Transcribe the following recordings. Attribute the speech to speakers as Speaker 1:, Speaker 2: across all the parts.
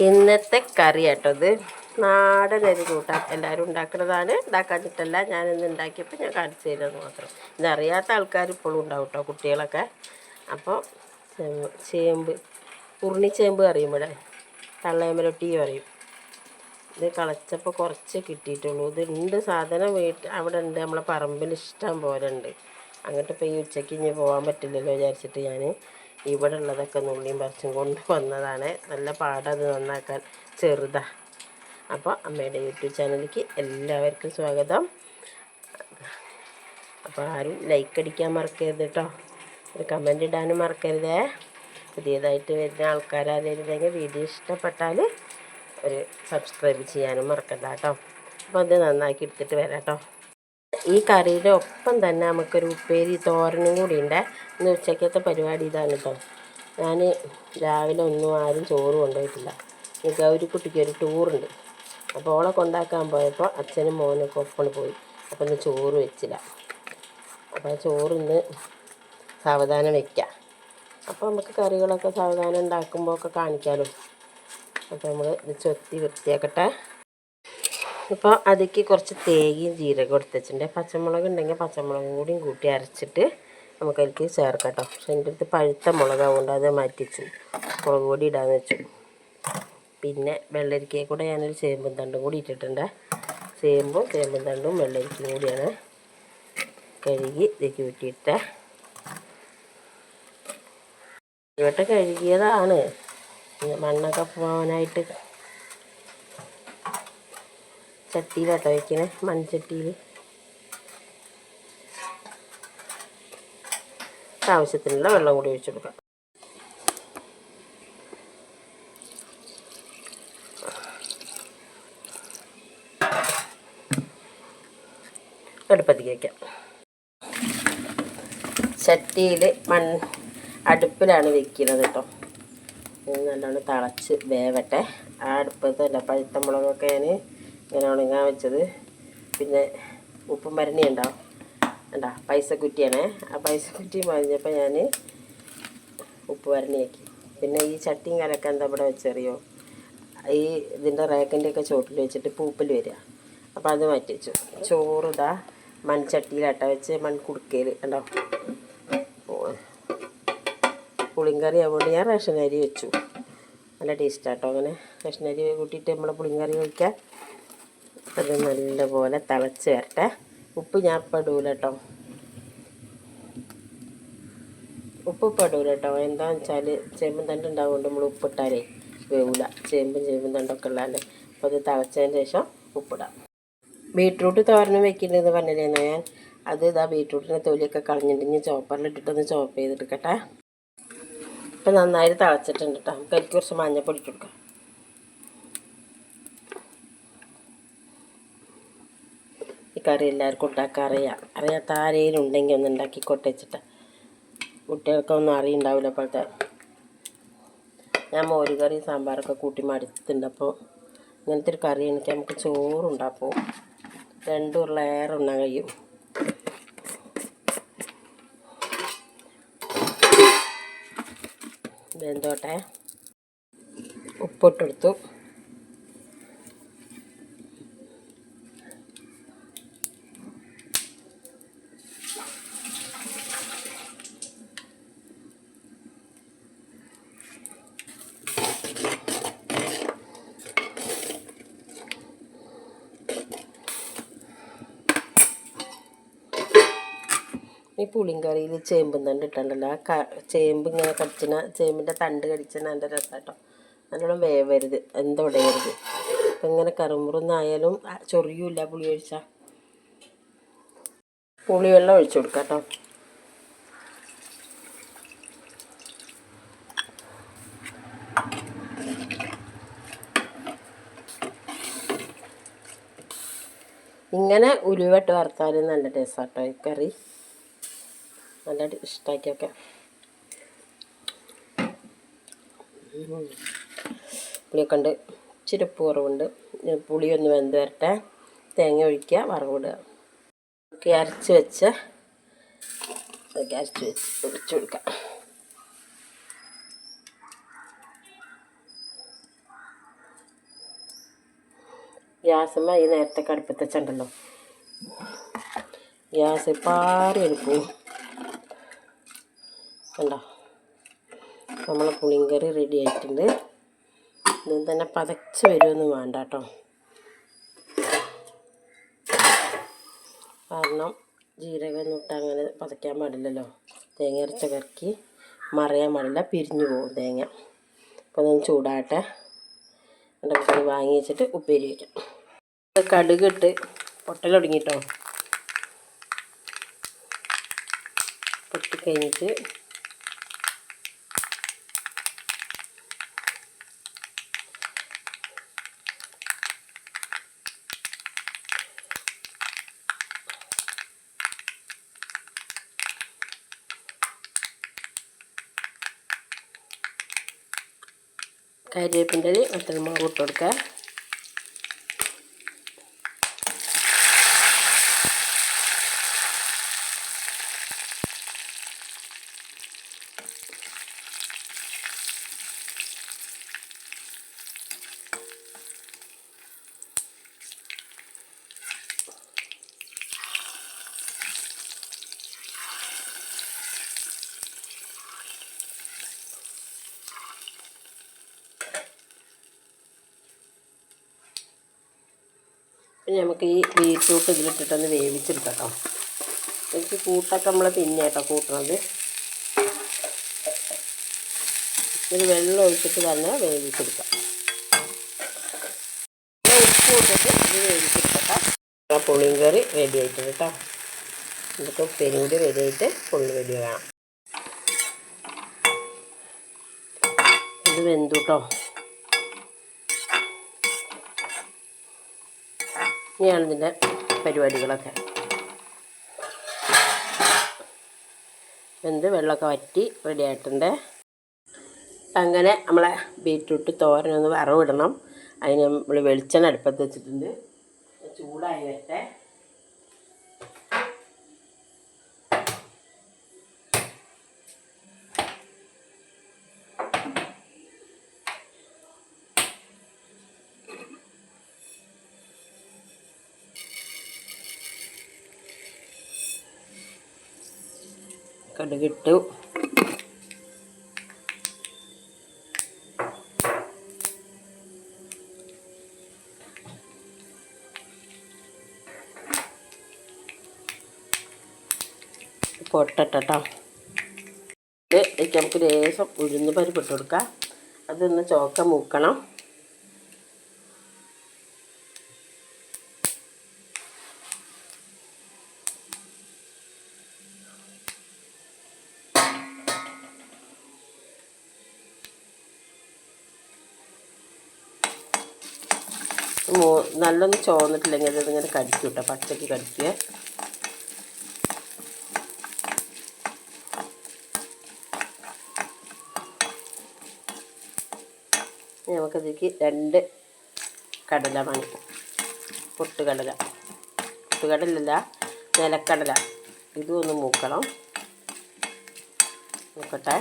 Speaker 1: ഇന്നത്തെ കറി ഇത്. നാടൻ അരി കൂട്ടാൻ എല്ലാവരും ഉണ്ടാക്കുന്നതാണ്. ഉണ്ടാക്കാഞ്ഞിട്ടല്ല ഞാനിന്ന് ഉണ്ടാക്കിയപ്പോൾ ഞാൻ കാണിച്ചു തരുന്നത് മാത്രം. ഇതറിയാത്ത ആൾക്കാർ ഇപ്പോഴും ഉണ്ടാവും കേട്ടോ കുട്ടികളൊക്കെ. അപ്പോൾ ചേമ്പ് ചേമ്പ് കറിയും അറിയും ഇവിടെ. തള്ളയമ്പലൊട്ടി പറയും ഇത് കളച്ചപ്പോൾ കുറച്ച് കിട്ടിയിട്ടുള്ളൂ. ഇതുണ്ട് സാധനം വീട്ടിൽ അവിടെ ഉണ്ട് നമ്മളെ പറമ്പിൽ ഇഷ്ടം പോലെ ഉണ്ട് അങ്ങോട്ട് ഇപ്പോൾ ഈ ഉച്ചയ്ക്ക് ഇനി പോകാൻ പറ്റില്ലല്ലോ വിചാരിച്ചിട്ട് ഞാൻ ഇവിടെ ഉള്ളതൊക്കെ നുള്ളിയും പറിച്ചും കൊണ്ട് വന്നതാണ്. നല്ല പാടത് നന്നാക്കാൻ. ചെറുതാ. അപ്പോൾ അമ്മയുടെ യൂട്യൂബ് ചാനലിലേക്ക് എല്ലാവർക്കും സ്വാഗതം. അപ്പോൾ ആരും ലൈക്ക് അടിക്കാൻ മറക്കരുത് കേട്ടോ ഒരു കമന്റ് ഇടാനും മറക്കരുതേ. പുതിയതായിട്ട് വരുന്ന ആൾക്കാരാരെങ്കിലും വീഡിയോ ഇഷ്ടപ്പെട്ടാൽ ഒരു സബ്സ്ക്രൈബ് ചെയ്യാനും മറക്കണ്ട കേട്ടോ അപ്പോൾ അത് നന്നാക്കി എടുത്തിട്ട് വരാം കേട്ടോ ഈ കറിയുടെ ഒപ്പം തന്നെ നമുക്കൊരു ഉപ്പേരി തോരനും കൂടി ഉണ്ട്. ഇന്ന് ഉച്ചക്കത്തെ പരിപാടി ഇതാണ് കേട്ടോ ഞാൻ രാവിലെ ഒന്നും ആരും ചോറ് കൊണ്ടുപോയിട്ടില്ല. ഈ ഗൗരിക്കുട്ടിക്ക് ഒരു ടൂറുണ്ട്. അപ്പോൾ ഓളെ കൊണ്ടാക്കാൻ പോയപ്പോൾ അച്ഛനും മോനൊക്കെ ഒപ്പം പോയി. അപ്പോൾ ഇന്ന് ചോറ് വെച്ചില്ല. അപ്പോൾ ചോറ് ഇന്ന് സാവധാനം വെക്കാം. അപ്പോൾ നമുക്ക് കറികളൊക്കെ സാവധാനം ഉണ്ടാക്കുമ്പോൾ ഒക്കെ കാണിക്കാമല്ലോ അപ്പോൾ നമ്മൾ ഇത് ചൊത്തി വൃത്തിയാക്കട്ടെ. ഇപ്പോൾ അതിലേക്ക് കുറച്ച് തേങ്ങയും ജീരകം എടുത്തിട്ടുണ്ട് പച്ചമുളക് ഉണ്ടെങ്കിൽ പച്ചമുളകും കൂടിയും കൂട്ടി അരച്ചിട്ട് നമുക്ക് അതിലേക്ക് ചേർക്കാം കേട്ടോ. പക്ഷെ എന്റെ അടുത്ത് പഴുത്ത മുളകാവുകൊണ്ട് അത് മാറ്റിച്ചു മുളക് പൊടി ഇടാന്ന് വെച്ചു. പിന്നെ വെള്ളരിക്കയെ കൂടെ ഞാനൊരു ചേമ്പും തണ്ടും കൂടി ഇട്ടിട്ടുണ്ട്. ചേമ്പും ചേമ്പും തണ്ടും വെള്ളരിക്കയും കൂടിയാണ് കഴുകി ഇതിലേക്ക് വെട്ടിയിട്ട്. ഇവിടെ കഴുകിയതാണ്. മണ്ണൊക്കെ പോകാനായിട്ട് ചട്ടിയിലാട്ടോ വയ്ക്കണേ മൺചട്ടിയിൽ ആവശ്യത്തിനുള്ള വെള്ളം കൂടി ഒഴിച്ചു കൊടുക്കാം. അടുപ്പത്തേക്ക് വയ്ക്കാം ചട്ടിയിൽ മൺ അടുപ്പിലാണ് വെക്കുന്നത് കേട്ടോ നല്ലോണം തിളച്ച് വേവട്ടെ. ആ അടുപ്പത്തല്ല പഴുത്ത മുളകൊക്കെ ഞാൻ ഇങ്ങനെ ഉണങ്ങാൻ വെച്ചത്. പിന്നെ ഉപ്പും മരണി ഉണ്ടാവും ഉണ്ടാ? പൈസ കുറ്റിയാണേ ആ പൈസ കുറ്റി മറിഞ്ഞപ്പോൾ ഞാൻ ഉപ്പ് വരണിയാക്കി പിന്നെ ഈ ചട്ടിയും കലക്ക എന്താ ഇവിടെ വെച്ചറിയോ? ഈ ഇതിന്റെ റേക്കിന്റെയൊക്കെ ചോട്ടിൽ വെച്ചിട്ട് പൂപ്പൽ വരിക. അപ്പോൾ അത് മാറ്റി വെച്ചു. ചോറ് ഇതാ മൺചട്ടിയിലാട്ട വെച്ച് മൺകുടുക്കയിൽ ഉണ്ടോ പുളിങ്കറി ആവുകൊണ്ട് ഞാൻ റേഷൻ അരി വെച്ചു. നല്ല ടേസ്റ്റാട്ടോ അങ്ങനെ. റേഷൻ അരി കൂട്ടിയിട്ട് നമ്മൾ പുളിങ്കറി വയ്ക്കാം അത് നല്ലപോലെ തിളച്ച് വരട്ടെ. ഉപ്പ് ഞാൻ ഇപ്പം കേട്ടോ ഉപ്പ് ഇപ്പം കേട്ടോ എന്താണെന്ന് വെച്ചാൽ ചേമ്പും തണ്ട് ഉണ്ടാവുകൊണ്ട് നമ്മൾ ഉപ്പിട്ടാലേ വേവില്ല ചേമ്പും ചേമ്പും തണ്ടൊക്കെ ഉള്ളതല്ലേ അപ്പോൾ അത് തിളച്ചതിന് ശേഷം ഉപ്പിടാം ബീട്രൂട്ട് തോരനും വെക്കേണ്ടതെന്ന് പറഞ്ഞിരുന്നു ഞാൻ? അത് ഇതാ ബീട്രൂട്ടിന്റെ തൊലിയൊക്കെ കളഞ്ഞിട്ടുണ്ടെങ്കിൽ ചോപ്പറിലിട്ടിട്ടൊന്ന് ചോപ്പ് ചെയ്തെടുക്കട്ടെ ഇപ്പം നന്നായിട്ട് തിളച്ചിട്ടുണ്ട് കേട്ടോ നമുക്ക് എനിക്ക് കുറച്ച് മഞ്ഞപ്പൊടി ഇട്ട് കൊടുക്കാം. കറി എല്ലാവർക്കും ഉണ്ടാക്കാൻ അറിയാം അറിയാത്ത ആരെങ്കിലും ഉണ്ടെങ്കിൽ ഒന്ന് ഉണ്ടാക്കി കൊട്ടച്ചിട്ട് കുട്ടികൾക്കൊന്നും അറിയുണ്ടാവില്ല അപ്പോഴത്തെ ഞാൻ മോര് കറി സാമ്പാറൊക്കെ കൂട്ടി മടുത്തിട്ടുണ്ട്. ഇങ്ങനത്തെ ഒരു കറി എനിക്ക് നമുക്ക് ചോറുണ്ടാപ്പോൾ രണ്ടു ഉള്ളേറെ ഉണ്ണാൻ കഴിയും. വെന്തോട്ടെ ഉപ്പിട്ടെടുത്തു ഈ പുളിങ്കറിയിൽ ചേമ്പും തണ്ട് ഇട്ടുണ്ടല്ലോ. ആ ചേമ്പ് ഇങ്ങനെ കടിച്ചണ ചേമ്പിന്റെ തണ്ട് കടിച്ചാൽ നല്ല രസമാട്ടോ നല്ലോണം വേവരുത് എന്താ ഉടയരുത്. അപ്പം ഇങ്ങനെ കറുമുറുന്നായാലും ചൊറിയൂല പുളി ഒഴിച്ചാൽ പുളിവെള്ളം ഒഴിച്ചു കൊടുക്കാം കേട്ടോ ഇങ്ങനെ ഉലുവട്ട് വറുത്താലും നല്ല ടേസ്റ്റാട്ടോ ഈ കറി. നല്ല ഇഷ്ടമാക്കിയൊക്കെ പുളിയൊക്കെ ഉണ്ട്. ഇച്ചിരി ഉപ്പ് കുറവുണ്ട്. പുളിയൊന്ന് വെന്ത് വരട്ടെ. തേങ്ങ ഒഴിക്കുക വറവിടുക അരച്ച് വെച്ച് അതൊക്കെ അരച്ച് വെച്ച് ഒഴിച്ച് കൊടുക്കാം. ഗ്യാസമ്മ ഈ നേരത്തെ കടുപ്പത്തച്ചുണ്ടല്ലോ ഗ്യാസ് പാറി എടുക്കും കണ്ടോ? നമ്മൾ പുളിങ്കറി റെഡി ആയിട്ടുണ്ട്. ഇതും തന്നെ പതച്ച് വരുമൊന്നും വേണ്ട കേട്ടോ. കാരണം ജീരകം ഇട്ട് അങ്ങനെ പതയ്ക്കാൻ പാടില്ലല്ലോ. തേങ്ങ അരച്ച കറക്കി മറയാൻ പാടില്ല പിരിഞ്ഞു പോകും തേങ്ങ. അപ്പോൾ അതൊന്ന് ചൂടാട്ടെ എന്നിട്ട് വാങ്ങി വെച്ചിട്ട് ഉപ്പേരി വയ്ക്കാം കടുക് ഇട്ട് പൊട്ടൽ തുടങ്ങിട്ടോ പൊട്ടിക്കഴിഞ്ഞിട്ട് കരിവേപ്പിന്റെ വറ്റൽമുളക് ഇട്ട് കൊടുക്കുക. ഇനി നമുക്ക് ഈ ബീറ്റ്റൂട്ട് ഇതിലിട്ടിട്ടൊന്ന് വേവിച്ചെടുക്കാം എനിക്ക് കൂട്ടൊക്കെ നമ്മൾ പിന്നെ കേട്ടോ കൂട്ടണത്. ഇത് വെള്ളം ഒഴിച്ചിട്ട് തന്നെ വേവിച്ചെടുക്കാം. ഉപ്പ് ഇട്ടിട്ട് ഇത് വേവിച്ചെടുക്കാം പുളിയും കറി റെഡി ആയിട്ടുണ്ട് കേട്ടോ. നമുക്ക് ഉപ്പേരും റെഡി ആയിട്ട് പുള്ളി റെഡി വേണം ഇത് വെന്തു കേട്ടോ ഇനിയാണ് ഇതിന്റെ പരിപാടികളൊക്കെ. വെന്ത് വെള്ളമൊക്കെ വറ്റി റെഡി ആയിട്ടുണ്ട് അങ്ങനെ നമ്മളെ ബീറ്റ്റൂട്ട് തോരനൊന്ന് വറവിടണം. അതിന് നമ്മൾ വെളിച്ചെണ്ണ അടുപ്പത്ത് വെച്ചിട്ടുണ്ട്. ചൂടായി വരട്ടെ. കടുകിട്ടു പൊട്ടട്ടോ ഇത് നമുക്ക് ലേശം ഉഴുന്ന് പരിപ്പ് ഇട്ട് കൊടുക്കാം. അതൊന്ന് ചോക്ക മൂക്കണം. നല്ലൊന്ന് ചോന്നിട്ടില്ലെങ്കിൽ അതിങ്ങനെ കടിക്കും കേട്ടോ പച്ചക്ക് കടിക്കുക. നമുക്കതിലേക്ക് രണ്ട് കടല മണി പൊട്ടുകടല. പൊട്ടുകടലല്ല നിലക്കടല. ഇതും ഒന്ന് മൂക്കണം. നോക്കട്ടെ.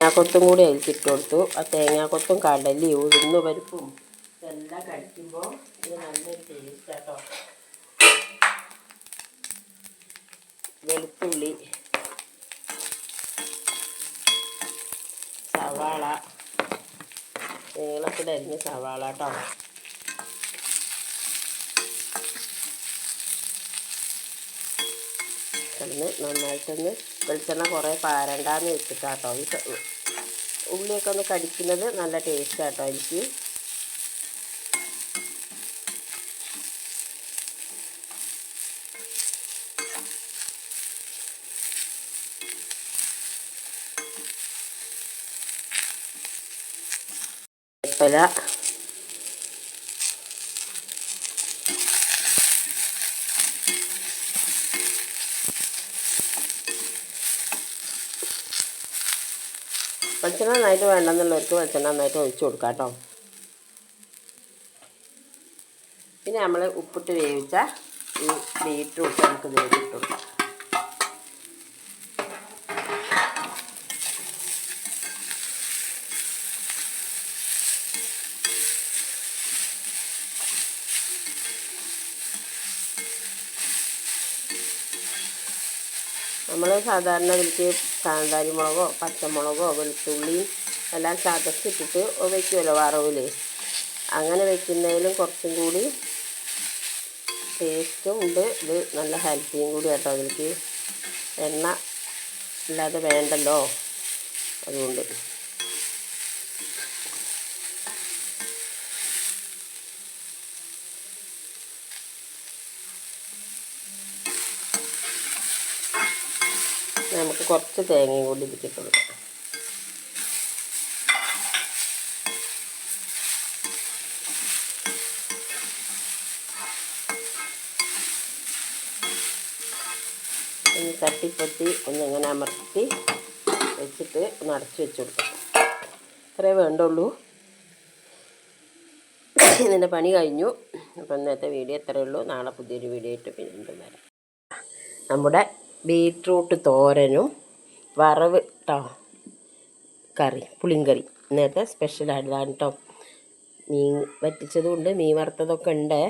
Speaker 1: തേങ്ങാക്കൊത്തും കൂടി അതിൽ ഇട്ട് കൊടുത്തു. ആ തേങ്ങാക്കൊത്തും കടലയും ഉഴുന്ന് പരിപ്പും ഇതെല്ലാം കഴിക്കുമ്പോൾ ഇത് നല്ലൊരു ടേസ്റ്റ് കേട്ടോ വെളുത്തുള്ളി സവാള നീളത്തിലരിഞ്ഞ സവാള കേട്ടോ ഒന്ന് നന്നായിട്ടൊന്ന് വെളിച്ചെണ്ണ കുറേ പാരണ്ടാന്ന് വെച്ചിട്ടാട്ടോ. ഉള്ളിയൊക്കെ ഒന്ന് കടിക്കുന്നത് നല്ല ടേസ്റ്റ് ആട്ടോ എനിക്ക്. വേപ്പില വെളിച്ചെണ്ണ നന്നായിട്ട് വേണ്ടെന്നുള്ളവർക്ക് വെളിച്ചെണ്ണ നന്നായിട്ട് ഒഴിച്ചു കൊടുക്കാം കേട്ടോ. പിന്നെ നമ്മൾ ഉപ്പിട്ട് വേവിച്ച ഈ ബീറ്റ്റൂട്ട് നമുക്ക് കൊടുക്കാം. സാധാരണ ഇതിലേക്ക് കാന്താരി മുളകോ പച്ചമുളകോ വെളുത്തുള്ളിയും എല്ലാം ചതച്ചിട്ടിട്ട് വയ്ക്കുമല്ലോ വറവിൽ അങ്ങനെ വെക്കുന്നതിലും കുറച്ചും കൂടി ടേസ്റ്റും ഉണ്ട്. ഇത് നല്ല ഹെൽത്തിയും കൂടി കേട്ടോ അതിലേക്ക് എണ്ണ ഇല്ലാതെ വേണ്ടല്ലോ. അതുകൊണ്ട്. നമുക്ക് കുറച്ച് തേങ്ങയും കൂടി ഇതിലേക്ക് ഇട്ട് കൊടുക്കാം. ഒന്ന് തട്ടിപ്പൊത്തി ഒന്നിങ്ങനെ അമർത്തി വെച്ചിട്ട് ഒന്ന് അടച്ചു വെച്ച് കൊടുക്കാം. ഇത്രേ വേണ്ടുള്ളൂ. ഇതിന്റെ പണി കഴിഞ്ഞു. അപ്പം ഇന്നത്തെ വീഡിയോ ഇത്രയേ ഉള്ളൂ. നാളെ പുതിയൊരു വീഡിയോ ആയിട്ട് വീണ്ടും വരാം. നമ്മുടെ ബീട്രൂട്ട് തോരനും വറവ് കേട്ടോ കറി പുളിങ്കറി. ഇന്നത്തെ സ്പെഷ്യൽ കേട്ടോ മീൻ വറ്റിച്ചതും ഉണ്ട് മീൻ വറുത്തതൊക്കെ ഉണ്ട്.